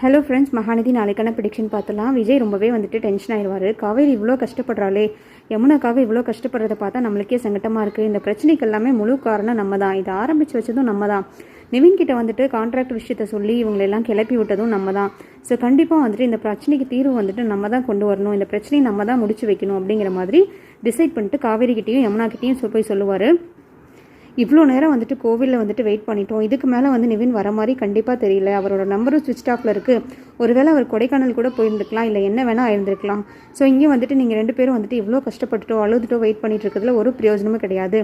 Hello friends Mahanadhi நாளைக்கான prediction பார்த்தலாம். விஜய் ரொம்பவே வந்துட்டு டென்ஷன் ஆயிடுவார். காவேரி இவ்வளோ கஷ்டப்படுறாளே. யமுனாக்காக இவ்வளோ கஷ்டப்படுறத பார்த்தா நம்மளுக்கே சங்கட்டமாக இருக்குது இந்த பிரச்சனைக்கு எல்லாமே முழு காரணம் நம்ம தான் இதை ஆரம்பித்து வச்சதும் நம்ம தான் நிவின் கிட்ட வந்துட்டு கான்ட்ராக்ட் விஷயத்த சொல்லி இவங்களெல்லாம் கிளப்பி விட்டதும் நம்ம தான் ஸோ கண்டிப்பாக வந்துட்டு இந்த பிரச்சனைக்கு தீர்வு வந்துட்டு நம்ம தான் கொண்டு வரணும். இந்த பிரச்சனையை நம்ம தான் முடிச்சு வைக்கணும் அப்படிங்கிற மாதிரி டிசைட் பண்ணிட்டு காவேரி கிட்டேயும் யமுனா கிட்டேயும் போய் சொல்லுவார். இவ்வளோ நேரம் வந்துட்டு கோவிலில் வந்துட்டு வெயிட் பண்ணிட்டோம். இதுக்கு மேலே வந்து நிவின் வர மாதிரி கண்டிப்பாக தெரியல. அவரோட நம்பரும் சுவிச் ஆஃபில் இருக்குது ஒருவேளை அவர் கொடைக்கானல் கூட போயிருந்துக்கலாம் இல்லை என்ன வேணால் இருந்திருக்கலாம் ஸோ இங்கே வந்துட்டு நீங்கள் ரெண்டு பேரும் வந்துட்டு இவ்வளோ கஷ்டப்பட்டுட்டோ அழுதுட்டோ வெயிட் பண்ணிட்டு இருக்கிறதுல ஒரு பிரயோஜனமும் கிடையாது.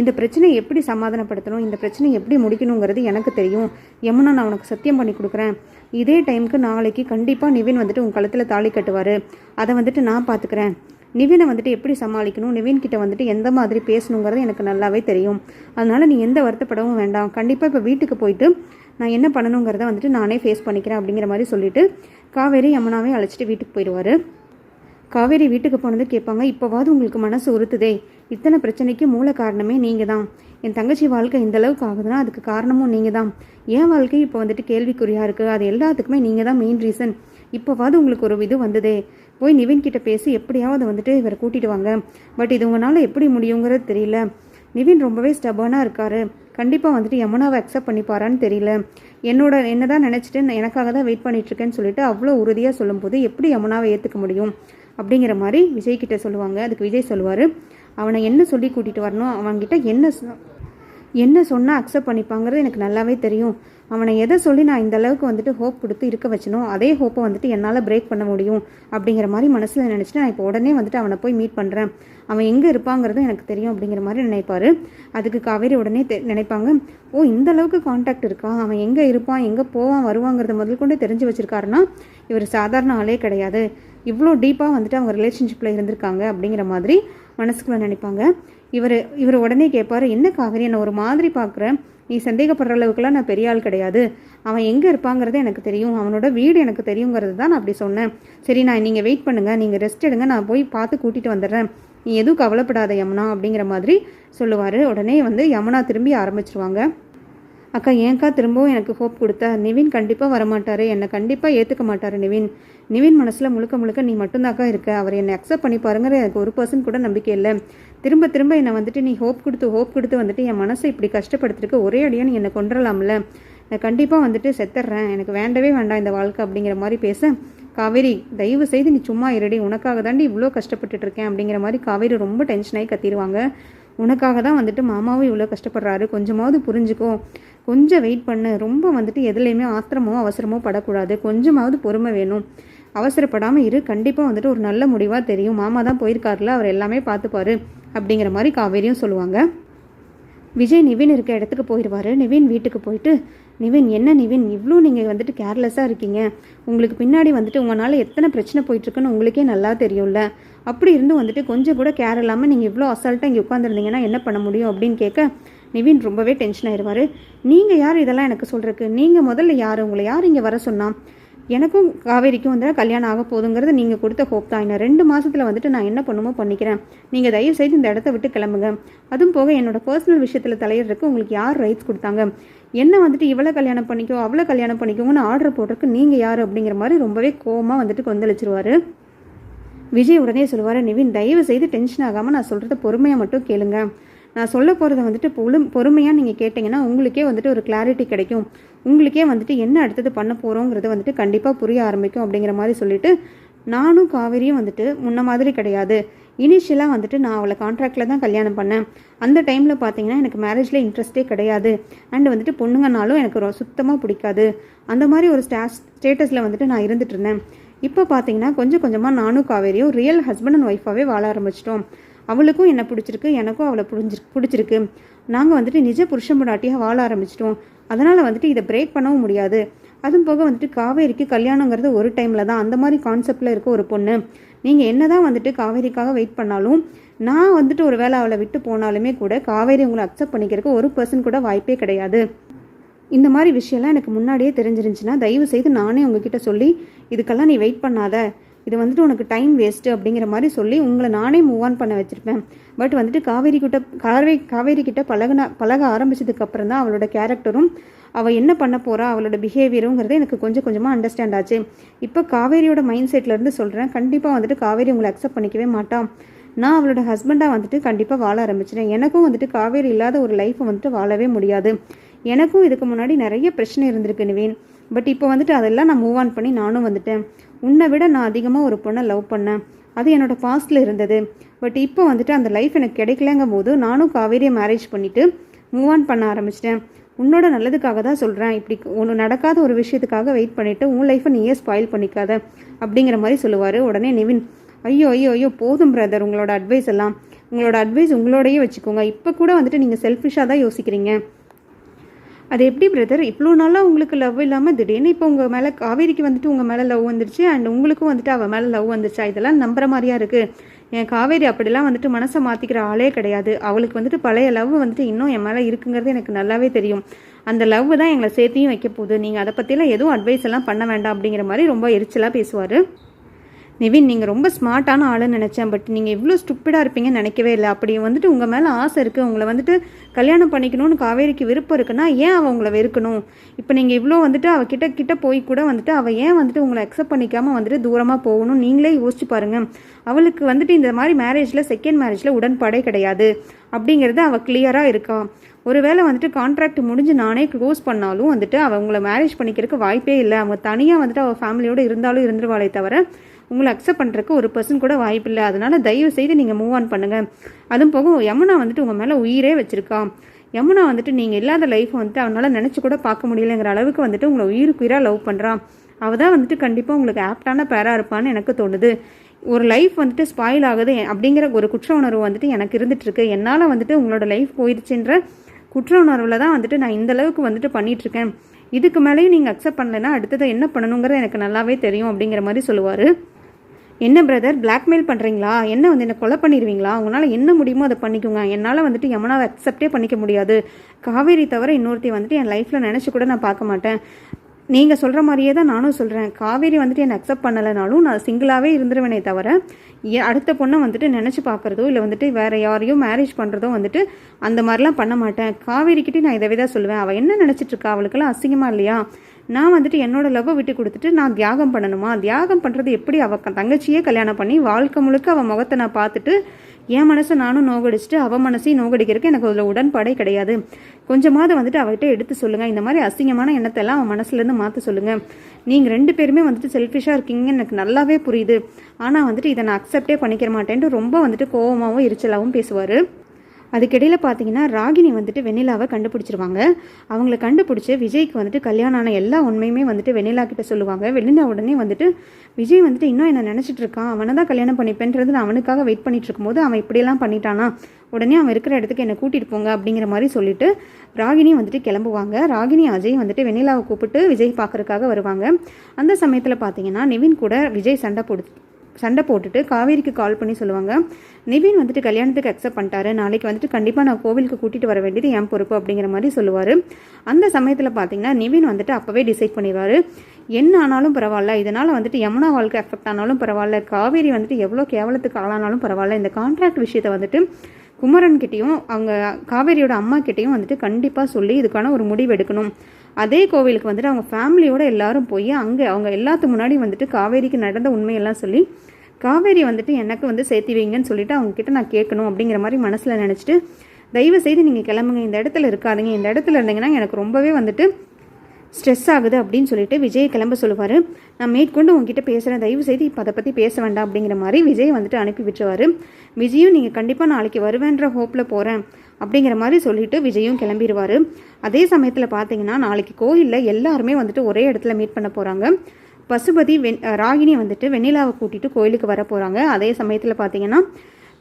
இந்த பிரச்சனையை எப்படி சமாதானப்படுத்தணும்? இந்த பிரச்சனையை எப்படி முடிக்கணுங்கிறது எனக்கு தெரியும். யமுனா நான் உனக்கு சத்தியம் பண்ணி கொடுக்குறேன். இதே டைமுக்கு நாளைக்கு கண்டிப்பாக நிவின் வந்துட்டு உன் கழுத்தில் தாலி கட்டுவார். அதை வந்துட்டு நான் பார்த்துக்கிறேன் நிவினை வந்துட்டு எப்படி சமாளிக்கணும்? நிவின் கிட்ட வந்துட்டு எந்த மாதிரி பேசணுங்கிறது எனக்கு நல்லாவே தெரியும். அதனால நீ எந்த வருத்தப்படவும் வேண்டாம். கண்டிப்பாக இப்போ வீட்டுக்கு போயிட்டு நான் என்ன பண்ணணுங்கிறத வந்துட்டு நானே ஃபேஸ் பண்ணிக்கிறேன் அப்படிங்கிற மாதிரி சொல்லிவிட்டு காவேரி யமுனாவே அழைச்சிட்டு வீட்டுக்கு போயிடுவார். காவேரி வீட்டுக்கு போனது கேட்பாங்க இப்போவாது உங்களுக்கு மனசு உறுத்துதே. இத்தனை பிரச்சனைக்கு மூல காரணமே நீங்கள் தான் என் தங்கச்சி வாழ்க்கை இந்த அளவுக்கு ஆகுதுன்னா அதுக்கு காரணமும் நீங்கள் தான் என் வாழ்க்கை இப்போ வந்துட்டு கேள்விக்குறியாக இருக்குது அது எல்லாத்துக்குமே நீங்கள் தான் மெயின் ரீசன் இப்போவாது உங்களுக்கு ஒரு இது வந்ததே. போய் நிவின் கிட்ட பேசி எப்படியாவது வந்துட்டு இவரை கூட்டிட்டு வாங்க. பட் இது உங்களால் எப்படி முடியுங்கிறது தெரியல. நிவின் ரொம்பவே ஸ்டபர்னாக இருக்காரு. கண்டிப்பாக வந்துட்டு யமுனாவை அக்செப்ட் பண்ணிப்பாரான்னு தெரியல. என்னோட என்ன தான் நினச்சிட்டு நான் எனக்காக தான் வெயிட் பண்ணிட்டுருக்கேன்னு சொல்லிட்டு அவ்வளோ உறுதியாக சொல்லும்போது எப்படி யமுனாவை ஏற்றுக்க முடியும்? அப்படிங்கிற மாதிரி விஜய் கிட்ட சொல்லுவாங்க. அதுக்கு விஜய் சொல்லுவார். அவனை என்ன சொல்லி கூட்டிகிட்டு வரணும்? அவன்கிட்ட என்ன சொ- என்ன சொன்னால் அக்செப்ட் பண்ணிப்பாங்கிறது எனக்கு நல்லாவே தெரியும். அவனை எதை சொல்லி நான் இந்த அளவுக்கு வந்துட்டு ஹோப் கொடுத்து இருக்க வச்சனோ அதே ஹோப்பை வந்துட்டு என்னால் பிரேக் பண்ண முடியும் அப்படிங்கிற மாதிரி மனசில் நினச்சிட்டு நான் இப்போ உடனே வந்துட்டு அவனை போய் மீட் பண்ணுறேன் அவன் எங்கே இருப்பாங்கிறதும் எனக்கு தெரியும் அப்படிங்கிற மாதிரி நினைப்பார். அதுக்கு காவேரி உடனே தெ- நினைப்பாங்க ஓ இந்த அளவுக்கு காண்டாக்ட் இருக்கா? அவன் எங்கே இருப்பான்? எங்கே போவான்? வருவாங்கிறத முதல் கொண்டு தெரிஞ்சு வச்சுருக்காருன்னா இவர் சாதாரண ஆளே கிடையாது. இவ்வளோ டீப்பாக வந்துட்டு அவங்க ரிலேஷன்ஷிப்பில் இருந்திருக்காங்க அப்படிங்கிற மாதிரி மனசுக்குள்ள நினைப்பாங்க. இவர் இவர் உடனே கேட்பார் என்ன காவேரி என்னை ஒரு மாதிரி பார்க்குறேன் நீ சந்தேகப்படுற அளவுக்குலாம் நான் பெரிய ஆள் கிடையாது. அவன் எங்கே இருப்பாங்கிறது எனக்கு தெரியும். அவனோட வீடு எனக்கு தெரியுங்கிறது தான் நான் அப்படி சொன்னேன். சரி நான் நீங்கள் வெயிட் பண்ணுங்கள் நீங்கள் ரெஸ்ட் எடுங்க. நான் போய் பார்த்து கூட்டிகிட்டு வந்துடுறேன். நீ எதுவும் கவலைப்படாத யமுனா அப்படிங்கிற மாதிரி சொல்லுவார். உடனே வந்து யமுனா திரும்பி ஆரம்பிச்சிருவாங்க. அக்கா ஏன்க்கா திரும்பவும் எனக்கு ஹோப் கொடுத்த? நிவின் கண்டிப்பாக வரமாட்டார். என்னை கண்டிப்பாக ஏற்றுக்க மாட்டார் நிவின். நிவின் மனசில் முழுக்க முழுக்க நீ மட்டும்தாக்கா இருக்க. அவர் என்னை அக்செப்ட் பண்ணி பாருங்கிற எனக்கு ஒரு பர்சன்ட் கூட நம்பிக்கை இல்லை. திரும்ப திரும்ப என்னை வந்துட்டு நீ ஹோப் கொடுத்து ஹோப் கொடுத்து வந்துட்டு என் மனசை இப்படி கஷ்டப்படுத்திருக்க ஒரே அடியாக நீ என்னை கொண்டுடலாம்ல நான் கண்டிப்பாக வந்துட்டு செத்துடுறேன் எனக்கு வேண்டவே வேண்டாம் இந்த வாழ்க்கை அப்படிங்கிற மாதிரி பேச. காவேரி தயவு செய்து நீ சும்மா இருடி. உனக்காக தாண்டி இவ்வளோ கஷ்டப்பட்டுட்டு இருக்கேன் அப்படிங்கிற மாதிரி காவேரி ரொம்ப டென்ஷனாகி கத்திடுவாங்க. உனக்காக தான் வந்துட்டு மாமாவும் இவ்வளோ கஷ்டப்படுறாரு. கொஞ்சமாவது புரிஞ்சுக்கோ. கொஞ்சம் வெயிட் பண்ணு. ரொம்ப வந்துட்டு எதுலேயுமே ஆத்திரமோ அவசரமோ படக்கூடாது. கொஞ்சமாவது பொறுமை வேணும். அவசரப்படாமல் இரு. கண்டிப்பாக வந்துட்டு ஒரு நல்ல முடிவாக தெரியும். மாமா தான் போயிருக்காருல அவர் எல்லாமே பார்த்துப்பாரு. அப்படிங்கிற மாதிரி காவேரியும் சொல்லுவாங்க. விஜய் நிவின் இருக்க இடத்துக்கு போயிடுவார் நிவின் வீட்டுக்கு போயிட்டு நிவின் என்ன நிவின்? இவ்வளோ நீங்கள் வந்துட்டு கேர்லெஸ்ஸாக இருக்கீங்க. உங்களுக்கு பின்னாடி வந்துட்டு உங்களால் எத்தனை பிரச்சனை போயிட்டுருக்குன்னு உங்களுக்கே நல்லா தெரியும்ல. அப்படி இருந்து வந்துட்டு கொஞ்சம் கூட கேர் இல்லாமல் நீங்கள் இவ்வளோ அசால்ட்டாக இங்கே உட்காந்துருந்தீங்கன்னா என்ன பண்ண முடியும்? அப்படின்னு கேட்க நிவின் ரொம்பவே டென்ஷன் ஆயிடுவார் நீங்கள் யார் இதெல்லாம் எனக்கு சொல்கிறக்கு நீங்கள் முதல்ல யார்? உங்களை யார் இங்கே வர சொன்னால் எனக்கும் காவேரிக்கும் வந்து கல்யாணம் ஆக போதுங்கிறது நீங்கள் கொடுத்த ஹோப் தான். என்ன ரெண்டு மாதத்தில் வந்துட்டு நான் என்ன பண்ணுமோ பண்ணிக்கிறேன். நீங்கள் தயவு செய்து இந்த இடத்த விட்டு கிளம்புங்க. அதுவும் போக என்னோட பர்சனல் விஷயத்தில் தலையிடுறதுக்கு உங்களுக்கு யார் ரைட்ஸ் கொடுத்தாங்க? என்ன வந்துட்டு இவ்வளோ கல்யாணம் பண்ணிக்கோ அவ்வளோ கல்யாணம் பண்ணிக்கோங்கன்னு ஆர்டர் போடுறதுக்கு நீங்கள் யார் அப்படிங்கிற மாதிரி ரொம்பவே கோவமாக வந்துட்டு கொந்தளிச்சிருவார். விஜய் உடனே சொல்லுவார் நிவின் தயவு செய்து டென்ஷன் ஆகாமல் நான் சொல்கிறத பொறுமையாக மட்டும் கேளுங்க. நான் சொல்ல போகிறத வந்துட்டு பொழு பொறுமையாக நீங்கள் கேட்டிங்கன்னா உங்களுக்கே வந்துட்டு ஒரு கிளாரிட்டி கிடைக்கும். உங்களுக்கே வந்துட்டு என்ன அடுத்தது பண்ண போகிறோங்கிறது வந்துட்டு கண்டிப்பாக புரிய ஆரம்பிக்கும் அப்படிங்கிற மாதிரி சொல்லிவிட்டு நானும் காவேரியும் வந்துட்டு முன்ன மாதிரி கிடையாது. இனிஷியலாக வந்துட்டு நான் அவளை கான்ட்ராக்டில் தான் கல்யாணம் பண்ணேன். அந்த டைமில் பார்த்தீங்கன்னா எனக்கு மேரேஜில் இன்ட்ரெஸ்ட்டே கிடையாது. அண்ட் வந்துட்டு பொண்ணுங்கனாலும் எனக்கு ரொ சுத்தமாக பிடிக்காது. அந்த மாதிரி ஒரு ஸ்டாஸ் ஸ்டேட்டஸில் வந்துட்டு நான் இருந்துட்டு இருந்தேன். இப்போ பார்த்தீங்கன்னா கொஞ்சம் கொஞ்சமாக நானும் காவேரியும் ரியல் ஹஸ்பண்ட் அண்ட் ஒய்ஃபாகவே வாழ ஆரம்பிச்சிட்டோம். அவளுக்கும் என்னை பிடிச்சிருக்கு எனக்கும் அவளை புரிஞ்சு பிடிச்சிருக்கு. நாங்கள் வந்துட்டு நிஜ புருஷன் முடாட்டியாக வாழ ஆரம்பிச்சிட்டோம். அதனால் வந்துட்டு இதை பிரேக் பண்ணவும் முடியாது. அதுவும் போக வந்துட்டு காவேரிக்கு கல்யாணங்கிறது ஒரு டைமில் தான். அந்த மாதிரி கான்செப்டில் இருக்க ஒரு பொண்ணு. நீங்கள் என்ன தான் வந்துட்டு காவேரிக்காக வெயிட் பண்ணாலும் நான் வந்துட்டு ஒரு வேளை அவளை விட்டு போனாலுமே கூட காவேரி உங்களை அக்செப்ட் பண்ணிக்கிறதுக்கு ஒரு பர்சன் கூட வாய்ப்பே கிடையாது. இந்த மாதிரி விஷயம்லாம் எனக்கு முன்னாடியே தெரிஞ்சிருந்துச்சுன்னா தயவு செய்து நானே உங்ககிட்ட சொல்லி இதுக்கெல்லாம் நீ வெயிட் பண்ணாத. இது வந்துட்டு உனக்கு டைம் வேஸ்ட்டு அப்படிங்கிற மாதிரி சொல்லி உங்களை நானே மூவ் ஆன் பண்ண வச்சுருப்பேன். பட் வந்துட்டு காவேரி கிட்ட காவேரி காவேரி கிட்ட பழகின பழக ஆரம்பிச்சதுக்கப்புறம் தான் அவளோட கேரக்டரும் அவள் என்ன பண்ண போகிறா அவளோட பிஹேவியருங்கிறது எனக்கு கொஞ்சம் கொஞ்சமாக அண்டர்ஸ்டாண்ட் ஆச்சு. இப்போ காவேரியோட மைண்ட் செட்லேருந்து சொல்கிறேன் கண்டிப்பாக வந்துட்டு காவேரி உங்களை அக்செப்ட் பண்ணிக்கவே மாட்டான் நான் அவளோட ஹஸ்பண்டாக வந்துட்டு கண்டிப்பாக வாழ ஆரம்பிச்சிட்டேன் எனக்கும் வந்துட்டு காவேரி இல்லாத ஒரு லைஃப்பை வந்துட்டு வாழவே முடியாது. எனக்கும் இதுக்கு முன்னாடி நிறைய பிரச்சனை இருந்திருக்கு நிவேன். பட் இப்போ வந்துட்டு அதெல்லாம் நான் மூவ் ஆன் பண்ணி நானும் வந்துட்டேன். உன்னை விட நான் அதிகமாக ஒரு பொண்ணை லவ் பண்ணேன். அது என்னோட பாஸ்டில் இருந்தது. பட் இப்போ வந்துட்டு அந்த லைஃப் எனக்கு கிடைக்கலங்கும் போது நானும் காவேரியை மேரேஜ் பண்ணிவிட்டு மூவ் ஆன் பண்ண ஆரம்பிச்சிட்டேன். உன்னோட நல்லதுக்காக தான் சொல்கிறேன் இப்படி ஒன்று நடக்காத ஒரு விஷயத்துக்காக வெயிட் பண்ணிவிட்டு உன் லைஃப்பை நீயே ஸ்பாயில் பண்ணிக்காத அப்படிங்கிற மாதிரி சொல்லுவார் உடனே நிவின். ஐயோ ஐயோ ஐயோ போதும் பிரதர் உங்களோட அட்வைஸ் எல்லாம். உங்களோட அட்வைஸ் உங்களோடயே வச்சுக்கோங்க. இப்போ கூட வந்துட்டு நீங்கள் செல்ஃபிஷாக தான் யோசிக்கிறீங்க. அது எப்படி பிரதர் இவ்வளோ நாளாக உங்களுக்கு லவ் இல்லாமல் திடீர்னு இப்போ உங்கள் மேலே காவேரிக்கு வந்துட்டு உங்கள் மேலே லவ் வந்துருச்சு அண்ட் உங்களுக்கும் வந்துட்டு அவள் மேலே லவ் வந்துருச்சா? இதெல்லாம் நம்புற மாதிரியா இருக்குது என் காவேரி அப்படிலாம் வந்துட்டு மனசை மாற்றிக்கிற ஆளே கிடையாது. அவளுக்கு வந்துட்டு பழைய லவ் வந்துட்டு இன்னும் என் மேலே இருக்குங்கிறது எனக்கு நல்லாவே தெரியும். அந்த லவ் தான் எங்களை சேர்த்தியும் வைக்க போகுது. நீங்கள் அதை பற்றிலாம் எதுவும் அட்வைஸ் எல்லாம் பண்ண வேண்டாம் அப்படிங்கிற மாதிரி ரொம்ப எரிச்சலாக பேசுவார். நிவின் நீங்கள் ரொம்ப ஸ்மார்ட்டான ஆளுன்னு நினச்சேன். பட் நீங்கள் இவ்வளோ ஸ்டூப்பிடாக இருப்பீங்கன்னு நினைக்கவே இல்லை. அப்படி வந்துட்டு உங்கள் மேலே ஆசை இருக்குது உங்களை வந்துட்டு கல்யாணம் பண்ணிக்கணும்னு காவேரிக்கு விருப்பம் இருக்குன்னா ஏன் அவள் உங்களை வெறுக்கணும்? இப்போ நீங்கள் இவ்வளோ வந்துட்டு அவள் கிட்ட கிட்ட போய் கூட வந்துட்டு அவள் ஏன் வந்துட்டு உங்களை அக்செப்ட் பண்ணிக்காமல் வந்துட்டு தூரமாக போகணும் நீங்களே யோசிச்சு பாருங்கள் அவளுக்கு வந்துட்டு இந்த மாதிரி மேரேஜில் செகண்ட் மேரேஜில் உடன்பாடே கிடையாது. அப்படிங்கிறது அவள் கிளியராக இருக்கா. ஒருவேளை வந்துட்டு கான்ட்ராக்ட் முடிஞ்சு நானே க்ளோஸ் பண்ணாலும் வந்துட்டு அவள் உங்களை மேரேஜ் பண்ணிக்கிறதுக்கு வாய்ப்பே இல்லை. அவங்க தனியாக வந்துட்டு அவள் ஃபேமிலியோடு இருந்தாலும் இருந்துருவாளே தவிர உங்களை அக்செப்ட் பண்ணுறதுக்கு ஒரு பர்சன் கூட வாய்ப்பு இல்லை. அதனால் தயவு செய்து நீங்கள் மூவ் ஆன் பண்ணுங்கள் அதுவும் போக யமுனா வந்துட்டு உங்கள் மேலே உயிரே வச்சுருக்கா. யமுனா வந்துட்டு நீங்கள் இல்லாத லைஃப்பை வந்துட்டு அவனால் நினச்சி கூட பார்க்க முடியலைங்கிற அளவுக்கு வந்துட்டு உங்களை உயிருக்கு உயிராக லவ் பண்ணுறான் அவள் தான் வந்துட்டு கண்டிப்பாக உங்களுக்கு ஆப்டான பேராக இருப்பான்னு எனக்கு தோணுது. ஒரு லைஃப் வந்துட்டு ஸ்பாயில் ஆகுது அப்படிங்கிற ஒரு குற்ற உணர்வு வந்துட்டு எனக்கு இருந்துகிட்ருக்கு என்னால் வந்துட்டு உங்களோட லைஃப் போயிடுச்சுன்ற குற்ற உணர்வில் தான் வந்துட்டு நான் இந்தளவுக்கு வந்துட்டு பண்ணிகிட்ருக்கேன் இதுக்கு மேலேயும் நீங்கள் அக்செப்ட் பண்ணலைன்னா அடுத்ததை என்ன பண்ணணுங்கிறது எனக்கு நல்லாவே தெரியும் அப்படிங்கிற மாதிரி சொல்லுவார். என்ன பிரதர் பிளாக்மெயில் பண்ணுறீங்களா என்ன வந்து என்னை கொலை பண்ணிடுவீங்களா? உங்களால் என்ன முடியுமோ அதை பண்ணிக்கோங்க. என்னால் வந்துட்டு யமுனாவை அக்செப்டே பண்ணிக்க முடியாது. காவேரி தவிர இன்னொருத்தி வந்துட்டு என் லைஃப்பில் நினச்சி கூட நான் பார்க்க மாட்டேன். நீங்கள் சொல்கிற மாதிரியே தான் நானும் சொல்கிறேன் காவேரி வந்துட்டு என்னை அக்செப்ட் பண்ணலைனாலும் நான் சிங்கிளாகவே இருந்துருவேனே தவிர அடுத்த பொண்ணை வந்துட்டு நினச்சி பார்க்குறதோ இல்லை வந்துட்டு வேறு யாரையும் மேரேஜ் பண்ணுறதோ வந்துட்டு அந்த மாதிரிலாம் பண்ண மாட்டேன். காவேரிக்கிட்டே நான் இதை தான் சொல்லுவேன். அவள் என்ன நினச்சிட்ருக்கா அவளுக்கெல்லாம் அசிங்கமாக இல்லையா? நான் வந்துட்டு என்னோட லவ்வை விட்டு கொடுத்துட்டு நான் தியாகம் பண்ணணுமா? தியாகம் பண்ணுறது எப்படி? அவள் தங்கச்சியே கல்யாணம் பண்ணி வாழ்க்கை முழுக்க அவள் முகத்தை நான் பார்த்துட்டு என் மனசை நானும் நோகடிச்சிட்டு அவள் மனசையும் நோகடிக்கிறதுக்கு எனக்கு அதில் உடன்பாடே கிடையாது. கொஞ்சமாவது வந்துட்டு அவகிட்ட எடுத்து சொல்லுங்கள் இந்த மாதிரி அசிங்கமான எண்ணத்தை எல்லாம் அவன் மனசுலேருந்து மாற்ற சொல்லுங்கள் நீங்கள் ரெண்டு பேருமே வந்துட்டு செல்ஃபிஷாக இருக்கீங்கன்னு எனக்கு நல்லாவே புரியுது. ஆனால் வந்துட்டு இதை நான் அக்செப்டே பண்ணிக்கிற மாட்டேன்ட்டு ரொம்ப வந்துட்டு கோவமாகவும் எரிச்சலாகவும் பேசுவார். அதுக்கிடையில் பார்த்தீங்கன்னா ராகினி வந்துட்டு வெண்ணிலாவை கண்டுபிடிச்சிருவாங்க. அவங்கள கண்டுபிடிச்சி விஜய்க்கு வந்துட்டு கல்யாணம் ஆன எல்லா உண்மையுமே வந்துட்டு வெண்ணிலா கிட்ட சொல்லுவாங்க. வெண்ணிலா உடனே வந்துட்டு விஜய் வந்துட்டு இன்னும் என்ன நினச்சிட்டு இருக்கான். அவனை தான் கல்யாணம் பண்ணிப்பேன்றது நான் அவனுக்காக வெயிட் பண்ணிட்டு இருக்கும்போது அவன் இப்படியெல்லாம் பண்ணிட்டானா? உடனே அவன் இருக்கிற இடத்துக்கு என்னை கூட்டிகிட்டு போங்க அப்படிங்கிற மாதிரி சொல்லிட்டு ராகினி வந்துட்டு கிளம்புவாங்க. ராகினி அஜய் வந்துட்டு வெண்ணிலாவை கூப்பிட்டு விஜய் பார்க்குறதுக்காக வருவாங்க. அந்த சமயத்தில் பார்த்தீங்கன்னா நிவின் கூட விஜய் சண்டை போடு சண்டை போட்டுட்டு காவேரிக்கு கால் பண்ணி சொல்லுவாங்க நிவின் வந்துட்டு கல்யாணத்துக்கு அக்செப்ட் பண்ணிட்டாரு. நாளைக்கு வந்துட்டு கண்டிப்பாக நான் கோவிலுக்கு கூட்டிகிட்டு வர வேண்டியது என் பொறுப்பு அப்படிங்கிற மாதிரி சொல்லுவார். அந்த சமயத்தில் பார்த்தீங்கன்னா நிவின் வந்துட்டு அப்போவே டிசைட் பண்ணிடுவார். என்ன ஆனாலும் பரவாயில்ல. இதனால் வந்துட்டு யமுனா வாழ்க்கை அஃபெக்ட் ஆனாலும் பரவாயில்ல. காவேரி வந்துட்டு எவ்வளோ கேவலத்துக்கு ஆளானாலும் பரவாயில்ல. இந்த கான்ட்ராக்ட் விஷயத்தை வந்துட்டு குமரன் கிட்டேயும் அவங்க காவேரியோட அம்மா கிட்டேயும் வந்துட்டு கண்டிப்பாக சொல்லி இதுக்கான ஒரு முடிவு எடுக்கணும். அதே கோவிலுக்கு வந்துட்டு அவங்க ஃபேமிலியோடு எல்லாரும் போய் அங்கே அவங்க எல்லாத்து முன்னாடி வந்துட்டு காவேரிக்கு நடந்த உண்மையெல்லாம் சொல்லி காவேரி வந்துட்டு எனக்கு வந்து சேர்த்தி வைங்கன்னு சொல்லிட்டு அவங்கக்கிட்ட நான் கேட்கணும் அப்படிங்கிற மாதிரி மனசில் நினச்சிட்டு தயவு செய்து நீங்கள் கிளம்புங்க. இந்த இடத்துல இருக்காதிங்க. இந்த இடத்துல இருந்தீங்கன்னா எனக்கு ரொம்பவே வந்துட்டு ஸ்ட்ரெஸ் ஆகுது அப்படின்னு சொல்லிட்டு விஜய் கிளம்ப சொல்லுவார். நான் மேற்கொண்டு உங்ககிட்ட பேசுகிறேன் தயவு செய்து இப்போ அதை பற்றி பேச வேண்டாம் அப்படிங்கிற மாதிரி விஜய் வந்துட்டு அனுப்பி விட்டுருவார். விஜயும் நீங்கள் கண்டிப்பாக நாளைக்கு வருவேன்ற ஹோப்பில் போகிறேன் அப்படிங்கிற மாதிரி சொல்லிட்டு விஜயும் கிளம்பிடுவார் அதே சமயத்தில் பார்த்தீங்கன்னா நாளைக்கு கோயிலில் எல்லாருமே வந்துட்டு ஒரே இடத்துல மீட் பண்ண போகிறாங்க பசுபதி வெண் ராகினி வந்துட்டு வெண்ணிலாவை கூட்டிகிட்டு கோயிலுக்கு வர போகிறாங்க அதே சமயத்தில் பார்த்தீங்கன்னா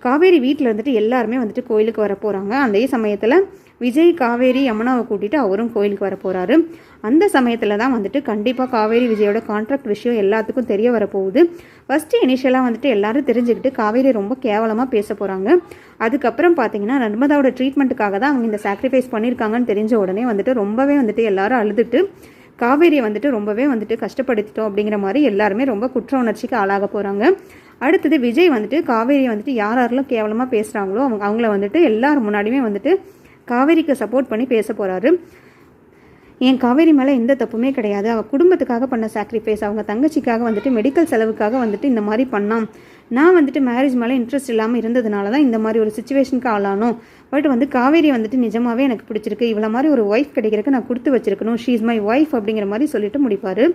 காவேரி வீட்டில் இருந்துட்டு எல்லாருமே வந்துட்டு கோயிலுக்கு வர போகிறாங்க அதே சமயத்தில் விஜய் காவேரி யமுனாவை கூட்டிட்டு அவரும் கோயிலுக்கு வர போகிறாரு அந்த சமயத்தில் தான் வந்துட்டு கண்டிப்பாக காவேரி விஜயோட கான்ட்ராக்ட் விஷயம் எல்லாத்துக்கும் தெரிய வரப்போகுது ஃபஸ்ட்டு இனிஷியலாக வந்துட்டு எல்லாரும் தெரிஞ்சுக்கிட்டு காவேரி ரொம்ப கேவலமாக பேச போகிறாங்க அதுக்கப்புறம் பார்த்தீங்கன்னா நர்மதாவோட ட்ரீட்மெண்ட்டுக்காக தான் அவங்க இந்த சாக்ரிஃபைஸ் பண்ணியிருக்காங்கன்னு தெரிஞ்ச உடனே வந்துட்டு ரொம்பவே வந்துட்டு எல்லாரும் அழுதுட்டு காவேரியை வந்துட்டு ரொம்பவே வந்துட்டு கஷ்டப்படுத்திட்டோம் அப்படிங்கிற மாதிரி எல்லாருமே ரொம்ப குற்ற உணர்ச்சிக்கு ஆளாக போகிறாங்க அடுத்தது விஜய் வந்துட்டு காவேரியை வந்துட்டு யார் யாரெல்லாம் கேவலமாக பேசுகிறாங்களோ அவங்க அவங்கள வந்துட்டு எல்லார் முன்னாடியுமே வந்துட்டு காவேரிக்கு சப்போர்ட் பண்ணி பேச போகிறாரு என் காவேரி மேலே எந்த தப்புமே கிடையாது. அவள் குடும்பத்துக்காக பண்ண சாக்ரிஃபைஸ் அவங்க தங்கச்சிக்காக வந்துட்டு மெடிக்கல் செலவுக்காக வந்துட்டு இந்த மாதிரி பண்ணான். நான் வந்துட்டு மேரேஜ் மேலே இன்ட்ரெஸ்ட் இல்லாமல் இருந்ததுனால தான் இந்த மாதிரி ஒரு சுச்சுவேஷனுக்கு ஆளானோம். பட் வந்து காவேரி வந்துட்டு நிஜமாகவே எனக்கு பிடிச்சிருக்கு. இவ்வளோ மாதிரி ஒரு ஒய்ஃப் கிடைக்கிறதுக்கு நான் கொடுத்து வச்சிருக்கணும். ஷீ இஸ் மை ஒய்ஃப் அப்படிங்கிற மாதிரி சொல்லிட்டு முடிப்பார்.